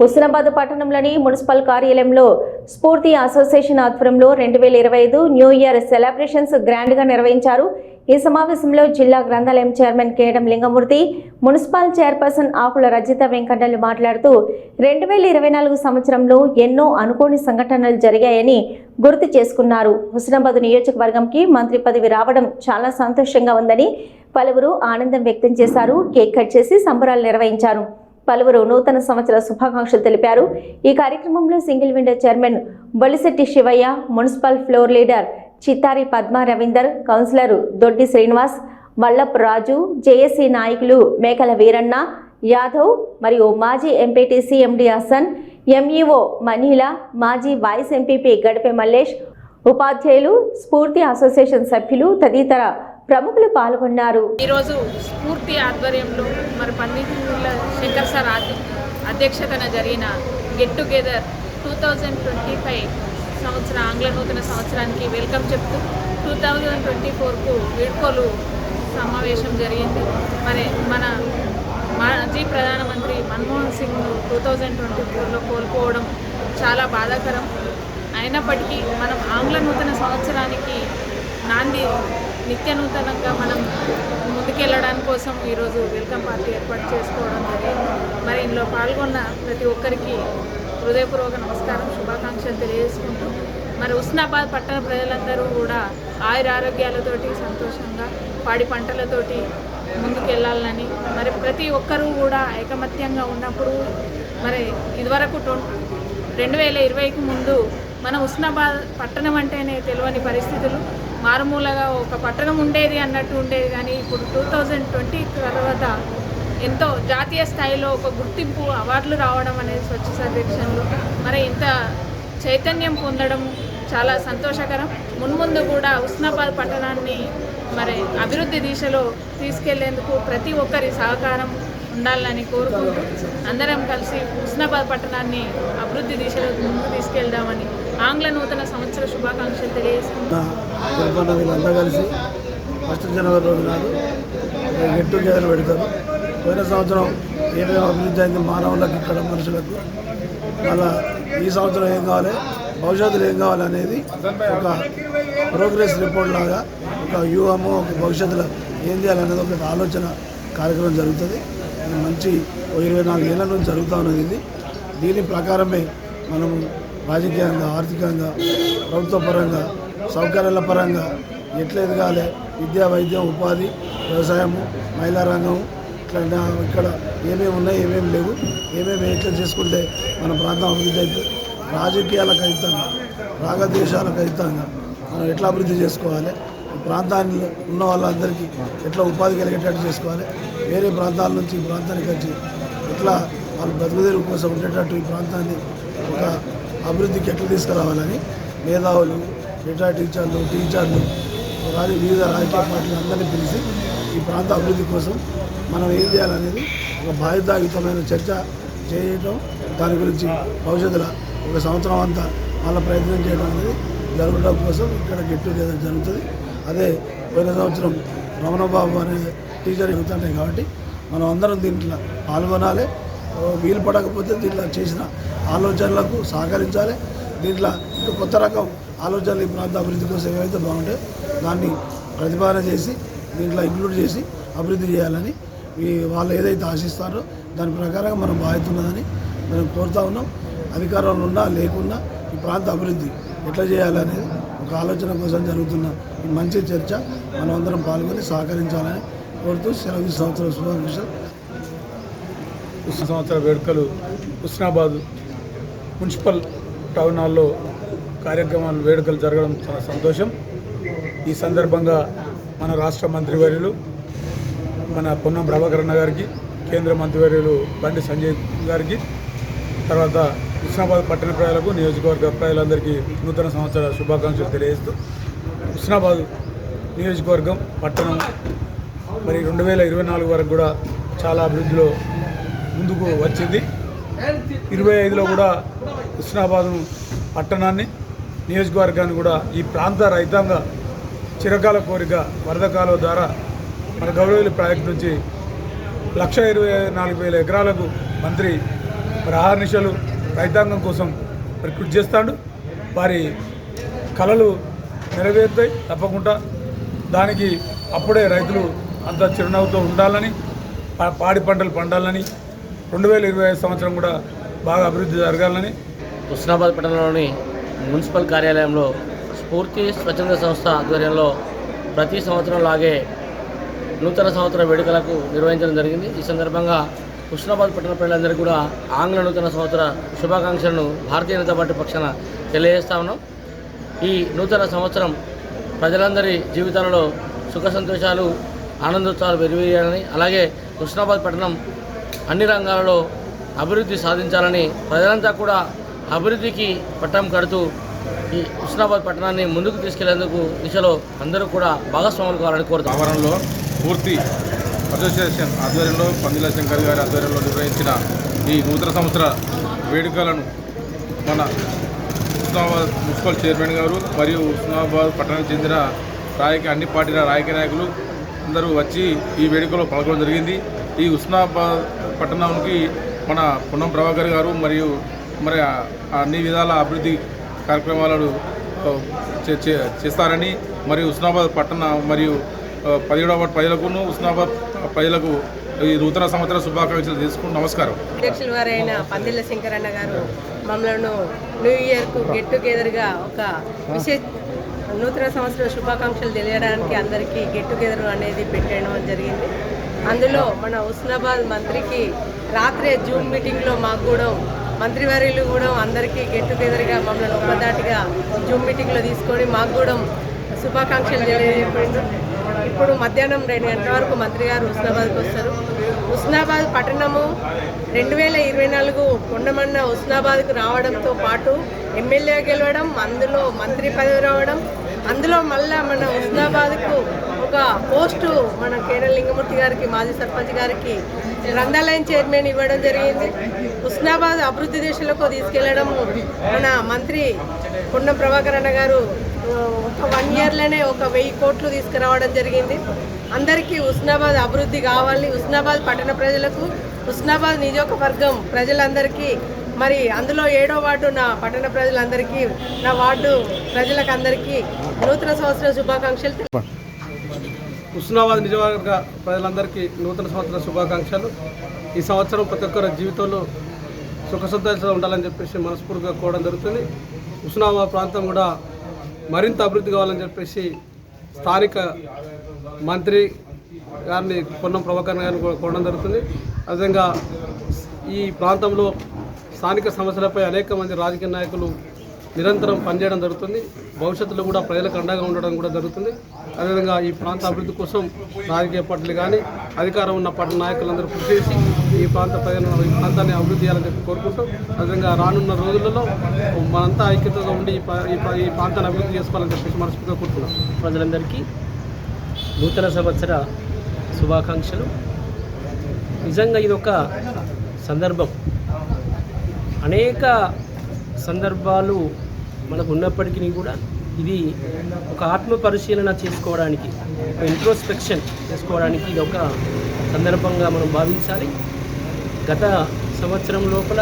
హుస్నాబాద్ పట్టణంలోని మున్సిపల్ కార్యాలయంలో స్ఫూర్తి అసోసియేషన్ ఆధ్వర్యంలో రెండు వేల ఇరవై ఐదు న్యూ ఇయర్ సెలబ్రేషన్స్ గ్రాండ్గా నిర్వహించారు. ఈ సమావేశంలో జిల్లా గ్రంథాలయం chairman Kedam Lingamurthy municipal chairperson Akula Rajitha వెంకటలు మాట్లాడుతూ రెండు వేల ఇరవై నాలుగు సంవత్సరంలో ఎన్నో అనుకోని సంఘటనలు జరిగాయని గుర్తు చేసుకున్నారు. హుస్నాబాద్ నియోజకవర్గంకి మంత్రి పదవి రావడం చాలా సంతోషంగా ఉందని పలువురు ఆనందం వ్యక్తం చేశారు. కేక్ కట్ చేసి సంబరాలు నిర్వహించారు. పలువురు నూతన సంవత్సర శుభాకాంక్షలు తెలిపారు. ఈ కార్యక్రమంలో single window chairman Bolishetti Shivaiah municipal floor leader Chittari Padma Ravinder councillor Doddi Srinivas వల్లప్ Raju JAC నాయకులు మేకల వీరన్న యాదవ్ మరియు మాజీ MPTC MD Hasan MEO Manila మాజీ వైస్ ఎంపీపీ గడిపే మల్లేష్ ఉపాధ్యాయులు స్ఫూర్తి అసోసియేషన్ సభ్యులు తదితర ప్రముఖులు పాల్గొన్నారు. ఈరోజు స్ఫూర్తి ఆధ్వర్యంలో మరి పండితుల శంకర్ సార్ అధ్యక్షతన జరిగిన get together two thousand twenty five సంవత్సర ఆంగ్ల నూతన సంవత్సరానికి వెల్కమ్ చెప్తూ టూ థౌజండ్ ట్వంటీ ఫోర్కు వీడ్కోలు సమావేశం జరిగింది. మరి మన మాజీ ప్రధానమంత్రి Manmohan Singh two thousand twenty ఫోర్లో కోల్పోవడం చాలా బాధాకరం. అయినప్పటికీ మనం ఆంగ్ల నూతన సంవత్సరానికి నాంది నిత్య నూతనంగా మనం ముందుకెళ్ళడం కోసం ఈరోజు వెల్కమ్ పార్టీ ఏర్పాటు చేసుకోవడం జరిగింది. మరి ఇందులో పాల్గొన్న ప్రతి ఒక్కరికి హృదయపూర్వక నమస్కారం శుభాకాంక్షలు తెలియజేసుకుంటూ మరి ఉస్నాబాద్ పట్టణ ప్రజలందరూ కూడా ఆయుర ఆరోగ్యాలతోటి సంతోషంగా పాడి పంటలతోటి ముందుకెళ్ళాలని మరి ప్రతి ఒక్కరూ కూడా ఐకమత్యంగా ఉన్నప్పుడు మరి ఇదివరకు రెండు వేల ఇరవైకి ముందు మన ఉస్నాబాద్ పట్టణం అంటేనే తెలియని పరిస్థితులు మారుమూలగా ఒక పట్టణం ఉండేది అన్నట్టు ఉండేది. కానీ ఇప్పుడు టూ థౌజండ్ ట్వంటీ తర్వాత ఎంతో జాతీయ స్థాయిలో ఒక గుర్తింపు అవార్డులు రావడం అనేది స్వచ్ఛ సర్వేక్షణలో మరి ఇంత చైతన్యం పొందడం చాలా సంతోషకరం. మున్ముందు కూడా ఉస్నాబాద్ పట్టణాన్ని మరి అభివృద్ధి దిశలో తీసుకెళ్ళేందుకు ప్రతి ఒక్కరి సహకారం ఉండాలని కోరుకుంటూ అందరం కలిసి హుస్నాబాద్ పట్టణాన్ని అభివృద్ధి దిశలో ముందుకు తీసుకెళ్దామని ఆంగ్ల నూతన సంవత్సర శుభాకాంక్షలు తెలియజేసుకుంటాం వీళ్ళంతా కలిసి ఫస్ట్ జనవరి రోజు నాడు గెట్ టుగెదర్ పెడతారు. పోయిన సంవత్సరం ఏమేమి అభివృద్ధి అయింది మానవులకు ఇక్కడ మనుషులకు. మళ్ళా ఈ సంవత్సరం ఏం కావాలి? భవిష్యత్తులో ఏం కావాలి అనేది ఒక ప్రోగ్రెస్ రిపోర్ట్ లాగా ఒక వ్యూహము ఒక భవిష్యత్తులో ఏం చేయాలనేది ఒక ఆలోచన కార్యక్రమం జరుగుతుంది. మంచి ఇరవై నాలుగు ఏళ్ళ నుంచి జరుగుతూ ఉన్నది ఇది. దీని ప్రకారమే మనము రాజకీయంగా ఆర్థికంగా ప్రభుత్వ పరంగా సౌకర్యాల పరంగా ఎట్లా ఎదగాలి? విద్యా వైద్యం ఉపాధి వ్యవసాయము మహిళా రంగం ఇట్లా ఇక్కడ ఏమేమి ఉన్నాయి ఏమేమి లేవు ఏమేమి ఎట్లా చేసుకుంటే మన ప్రాంతం అభివృద్ధి అయితే రాజకీయాలకు అతీతంగా రాగద్వేషాలకు అతీతంగా మనం ఎట్లా అభివృద్ధి చేసుకోవాలి? ప్రాంతాన్ని ఉన్న వాళ్ళందరికీ ఎట్లా ఉపాధి కలిగేటట్టు చేసుకోవాలి? వేరే ప్రాంతాల నుంచి ఈ ప్రాంతానికి వచ్చి ఎట్లా వాళ్ళు బ్రతుకుదేరు కోసం ఉండేటట్టు ఈ ప్రాంతాన్ని ఒక అభివృద్ధికి ఎట్లా తీసుకురావాలని మేధావులు రిటైర్ టీచర్లు టీచర్లు రాజ వివిధ రాజకీయ పార్టీలు అందరినీ పిలిచి ఈ ప్రాంత అభివృద్ధి కోసం మనం ఏం చేయాలనేది ఒక బాధ్యతాయుతమైన చర్చ చేయటం దాని గురించి భవిష్యత్తులో ఒక సంవత్సరం అంతా వాళ్ళ ప్రయత్నం చేయడం అనేది జరగడం కోసం ఇక్కడ గెట్ టుగెదర్ జరుగుతుంది. అదే పోయిన సంవత్సరం రమణబాబు అనే టీచర్ ఎగుతుంటాయి కాబట్టి మనం అందరం దీంట్లో పాల్గొనాలి. వీలు పడకపోతే దీంట్లో చేసిన ఆలోచనలకు సహకరించాలి. దీంట్లో ఇంకా కొత్త రకం ఆలోచనలు ఈ ప్రాంత అభివృద్ధి కోసం ఏవైతే బాగుంటాయో దాన్ని ప్రతిపాదన చేసి దీంట్లో ఇంక్లూడ్ చేసి అభివృద్ధి చేయాలని ఈ వాళ్ళు ఏదైతే ఆశిస్తారో దాని ప్రకారంగా మనం బాధ్యత ఉన్నదని మనం కోరుతా ఉన్నాం. అధికారంలో ఉన్నా లేకున్నా ఈ ప్రాంత అభివృద్ధి ఎట్లా చేయాలనేది ఒక ఆలోచన కోసం జరుగుతున్న ఈ మంచి చర్చ మనం అందరం పాల్గొని సహకరించాలని కోరుతూ సెలవు సంవత్సరం శుభాకాంక్షలు. సంవత్సర వేడుకలు హుస్నాబాద్ మున్సిపల్ టౌన్ హాల్లో కార్యక్రమాలు వేడుకలు జరగడం చాలా సంతోషం. ఈ సందర్భంగా మన రాష్ట్ర మంత్రివర్యులు మన పొన్నం ప్రభాకరణ గారికి కేంద్ర మంత్రివర్యులు బండి సంజయ్ గారికి తర్వాత హుస్నాబాద్ పట్టణ ప్రజలకు నియోజకవర్గ ప్రజలందరికీ నూతన సంవత్సర శుభాకాంక్షలు తెలియజేస్తూ హుస్నాబాద్ నియోజకవర్గం పట్టణం మరి రెండు వేల ఇరవై నాలుగు వరకు కూడా చాలా అభివృద్ధిలో ముందుకు వచ్చింది. ఇరవై ఐదులో కూడా హుస్నాబాద్ పట్టణాన్ని నియోజకవర్గాన్ని కూడా ఈ ప్రాంత రైతాంగ చిరకాల కోరిక వరద కాలువ ద్వారా మన గౌరవీయుల ప్రాజెక్టు నుంచి లక్ష ఇరవై నాలుగు వేల ఎకరాలకు మంత్రి మరి ఆహర్నిశలు రైతాంగం కోసం మరి కృషి చేస్తాడు. వారి కళలు నెరవేరుతాయి తప్పకుండా. దానికి అప్పుడే రైతులు అంత చిరునవ్వుతో ఉండాలని పా- పాడి పంటలు పండాలని రెండు వేల ఇరవై ఐదు సంవత్సరం కూడా బాగా అభివృద్ధి జరగాలని హుస్నాబాద్ పట్టణంలోని మున్సిపల్ కార్యాలయంలో స్ఫూర్తి స్వచ్ఛంద సంస్థ ఆధ్వర్యంలో ప్రతి సంవత్సరం లాగే నూతన సంవత్సర వేడుకలకు నిర్వహించడం జరిగింది. ఈ సందర్భంగా హుస్నాబాద్ పట్టణ ప్రజలందరికీ కూడా ఆంగ్ల నూతన సంవత్సర శుభాకాంక్షలను భారతీయ జనతా పార్టీ పక్షాన తెలియజేస్తా ఉన్నాం. ఈ నూతన సంవత్సరం ప్రజలందరి జీవితాలలో సుఖ సంతోషాలు ఆనందోత్సవాలు పెరిగేయాలని అలాగే హుస్నాబాద్ పట్టణం అన్ని రంగాలలో అభివృద్ధి సాధించాలని ప్రజలంతా కూడా అభివృద్ధికి పట్టం కడుతూ ఈ హుస్నాబాద్ పట్టణాన్ని ముందుకు తీసుకెళ్ళేందుకు దిశలో అందరూ కూడా భాగస్వాములు కావాలని కోరుతాం ఆవరణలో పూర్తి అసోసియేషన్ ఆధ్వర్యంలో పందిల శంకర్ గారి ఆధ్వర్యంలో నిర్వహించిన ఈ నూతన సంవత్సర వేడుకలను మన హుస్నాబాద్ మున్సిపల్ చైర్మన్ గారు మరియు హుస్నాబాద్ పట్టణానికి చెందిన రాజకీయ అన్ని పార్టీల రాజకీయ నాయకులు అందరూ వచ్చి ఈ వేడుకలో పాల్గొనడం జరిగింది. ఈ ఉస్మానాబాద్ పట్టణానికి మన పున్నం ప్రభాకర్ గారు మరియు మరి అన్ని విధాల అభివృద్ధి కార్యక్రమాలను చే- చే- చేస్తారని మరియు ఉస్మానాబాద్ పట్టణ మరియు పదిహేడవ వార్డు ప్రజలకును ఉస్మానాబాద్ ప్రజలకు ఈ నూతన సంవత్సర శుభాకాంక్షలు తీసుకుని నమస్కారం. అధ్యక్షుల వారైన పందిళ్ళ శంకరన్న గారు మమ్మల్ని న్యూ ఇయర్కు గెట్ టుగెదర్గా ఒక విశేష నూతన సంవత్సర శుభాకాంక్షలు తెలియడానికి అందరికీ గెట్ టుగెదర్ అనేది పెట్టడం జరిగింది. అందులో మన హుస్నాబాద్ మంత్రికి రాత్రే జూమ్ మీటింగ్లో మాకు కూడా మంత్రివర్యులు కూడా అందరికీ గెట్ టుగెదర్గా మమ్మల్ని ఒక్కదాటిగా జూమ్ మీటింగ్లో తీసుకొని మాకు కూడా శుభాకాంక్షలు తెలియజేయండి. ఇప్పుడు మధ్యాహ్నం రెండు గంటల వరకు మంత్రి గారు హుస్నాబాద్కి వస్తారు. హుస్నాబాద్ పట్టణము రెండు వేల ఇరవై నాలుగు కొండమన్న హుస్నాబాద్కు రావడంతో పాటు ఎమ్మెల్యే గెలవడం అందులో మంత్రి పదవి రావడం అందులో మళ్ళా మన హుస్నాబాద్కు ఒక పోస్టు మన కేరళ లింగమూర్తి గారికి మాజీ సర్పంచ్ గారికి గ్రంథాలయం చైర్మన్ ఇవ్వడం జరిగింది. హుస్నాబాద్ అభివృద్ధి దిశలకు తీసుకెళ్ళడం మన మంత్రి కొండ ప్రభాకర్ అన్న గారు ఒక వన్ ఇయర్లోనే ఒక వెయ్యి కోట్లు తీసుకురావడం జరిగింది. అందరికీ హుస్నాబాద్ అభివృద్ధి కావాలి. హుస్నాబాద్ పట్టణ ప్రజలకు హుస్నాబాద్ నియోజకవర్గం ప్రజలందరికీ మరి అందులో ఏడో వార్డు నా పట్టణ ప్రజలందరికీ నా వార్డు ప్రజలకు అందరికీ నూతన సంవత్సర శుభాకాంక్షలు హుస్నాబాద్ నిజవర్గ ప్రజలందరికీ నూతన సంవత్సర శుభాకాంక్షలు. ఈ సంవత్సరం ప్రతి ఒక్కరి జీవితంలో సుఖ సంతోషాలు ఉండాలని చెప్పేసి మనస్ఫూర్తిగా కోవడం జరుగుతుంది. హుస్నాబాద్ ప్రాంతం కూడా మరింత అభివృద్ధి కావాలని చెప్పేసి స్థానిక మంత్రి గారిని పొన్నం ప్రభాకర్ గారిని కూడా కోవడం జరుగుతుంది. అదేవిధంగా ఈ ప్రాంతంలో స్థానిక సమస్యలపై అనేక మంది రాజకీయ నాయకులు నిరంతరం పనిచేయడం జరుగుతుంది. భవిష్యత్తులో కూడా ప్రజలకు అండగా ఉండడం కూడా జరుగుతుంది. అదేవిధంగా ఈ ప్రాంత అభివృద్ధి కోసం రాజకీయ పార్టీలు కానీ అధికారం ఉన్న పార్టీ నాయకులందరూ కృషి చేసి ఈ ప్రాంత ప్రజలను ఈ ప్రాంతాన్ని అభివృద్ధి చేయాలని చెప్పి కోరుకుంటూ అదేవిధంగా రానున్న రోజులలో మనంతా ఐక్యతగా ఉండి ఈ ప్రాంతాన్ని అభివృద్ధి చేసుకోవాలని చెప్పేసి మనస్ఫూర్తిగా కోరుతున్నాం ప్రజలందరికీ నూతన సంవత్సర శుభాకాంక్షలు. నిజంగా ఇదొక సందర్భం. అనేక సందర్భాలు మనకు ఉన్నప్పటికీ కూడా ఇది ఒక ఆత్మ పరిశీలన చేసుకోవడానికి ఒక ఇంట్రోస్పెక్షన్ చేసుకోవడానికి ఇది ఒక సందర్భంగా మనం భావించాలి. గత సంవత్సరం లోపల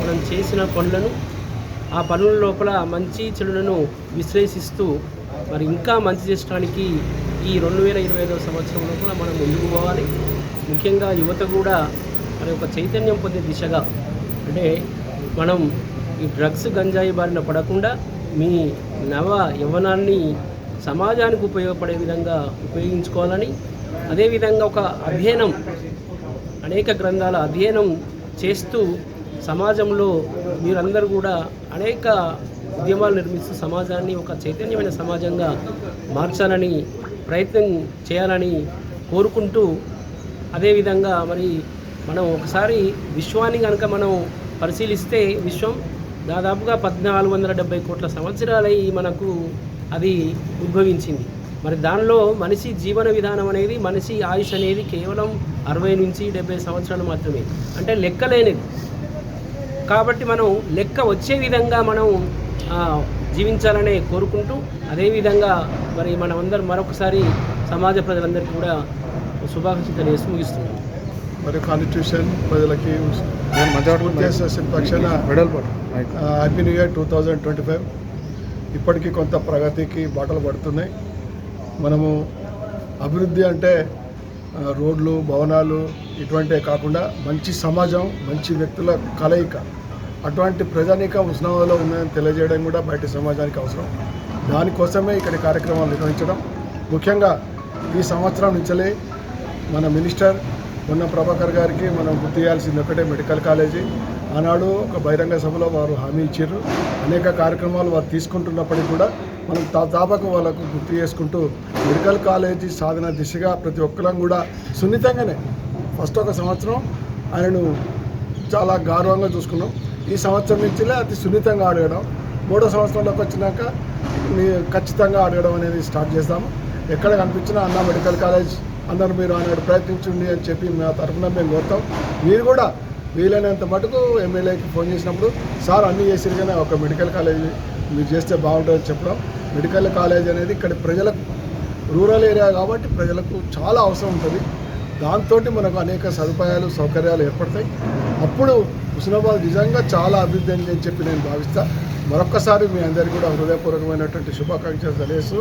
మనం చేసిన పనులను ఆ పనుల లోపల మంచి చెడులను విశ్లేషిస్తూ మరి ఇంకా మంచి చేసడానికి ఈ రెండు వేల ఇరవై ఐదవ సంవత్సరం లోపల మనం ముందుకు పోవాలి. ముఖ్యంగా యువత కూడా మరి ఒక చైతన్యం పొందే దిశగా అంటే మనం ఈ డ్రగ్స్ గంజాయి బారిన పడకుండా మీ నవ యవ్వనాన్ని సమాజానికి ఉపయోగపడే విధంగా ఉపయోగించుకోవాలని అదేవిధంగా ఒక అధ్యయనం అనేక గ్రంథాల అధ్యయనం చేస్తూ సమాజంలో మీరందరూ కూడా అనేక ఉద్యమాలు నిర్మిస్తూ సమాజాన్ని ఒక చైతన్యమైన సమాజంగా మార్చాలని ప్రయత్నం చేయాలని కోరుకుంటూ అదేవిధంగా మరి మనం ఒకసారి విశ్వాన్ని కనుక మనం పరిశీలిస్తే విశ్వం దాదాపుగా పద్నాలుగు వందల డెబ్బై కోట్ల సంవత్సరాలై మనకు అది ఉద్భవించింది. మరి దానిలో మనిషి జీవన విధానం అనేది మనిషి ఆయుష్ అనేది కేవలం అరవై నుంచి డెబ్బై సంవత్సరాలు మాత్రమే. అంటే లెక్కలేనిది కాబట్టి మనం లెక్క వచ్చే విధంగా మనం జీవించాలనే కోరుకుంటూ అదేవిధంగా మరి మనమందరం మరొకసారి సమాజ ప్రజలందరికీ కూడా శుభాకాంక్షలు తెలియజేసి ముగిస్తున్నాం మరియు కాన్స్టిట్యూషన్ ప్రజలకి అసోసియేషన్ పక్షాన happy new year two thousand twenty five ఇప్పటికీ కొంత ప్రగతికి బాటలు పడుతున్నాయి. మనము అభివృద్ధి అంటే రోడ్లు భవనాలు ఇటువంటివే కాకుండా మంచి సమాజం మంచి వ్యక్తుల కలయిక. అటువంటి ప్రజానీక ఉష్ణావలో ఉన్నాయని తెలియజేయడం కూడా బయట సమాజానికి అవసరం. దానికోసమే ఇక్కడ కార్యక్రమాలు నిర్వహించడం. ముఖ్యంగా ఈ సంవత్సరం నుంచలే మన మినిస్టర్ ఉన్న ప్రభాకర్ గారికి మనం గుర్తు చేయాల్సింది ఒకటే మెడికల్ కాలేజీ. ఆనాడు ఒక బహిరంగ సభలో వారు హామీ ఇచ్చారు. అనేక కార్యక్రమాలు వారు తీసుకుంటున్నప్పటికీ కూడా మనం దాదాపు వాళ్ళకు గుర్తు చేసుకుంటూ మెడికల్ కాలేజీ సాధన దిశగా ప్రతి ఒక్కరం కూడా సున్నితంగానే ఫస్ట్ ఒక సంవత్సరం ఆయనను చాలా గౌరవంగా చూసుకున్నాం. ఈ సంవత్సరం నుంచిలే అతి సున్నితంగా అడగడం మూడో సంవత్సరంలోకి వచ్చినాక ఖచ్చితంగా అడగడం అనేది స్టార్ట్ చేస్తాము. ఎక్కడ కనిపించినా అన్న మెడికల్ కాలేజ్ అందరూ మీరు ఆనాడు ప్రయత్నించండి అని చెప్పి మా తరఫున మేము కోరుతాం. మీరు కూడా వీలైనంత మటుకు ఎమ్మెల్యేకి ఫోన్ చేసినప్పుడు సార్ అన్నీ చేసిరు కానీ ఒక మెడికల్ కాలేజ్ మీరు చేస్తే బాగుంటుందని చెప్పడం. మెడికల్ కాలేజ్ అనేది ఇక్కడ ప్రజలకు రూరల్ ఏరియా కాబట్టి ప్రజలకు చాలా అవసరం ఉంటుంది. దాంతో మనకు అనేక సదుపాయాలు సౌకర్యాలు ఏర్పడతాయి. అప్పుడు హుస్నాబాద్ నిజంగా చాలా అభివృద్ధి అని చెప్పి నేను భావిస్తాను మరొక్కసారి మీ అందరికీ కూడా హృదయపూర్వకమైనటువంటి శుభాకాంక్షలు తెలియజేస్తూ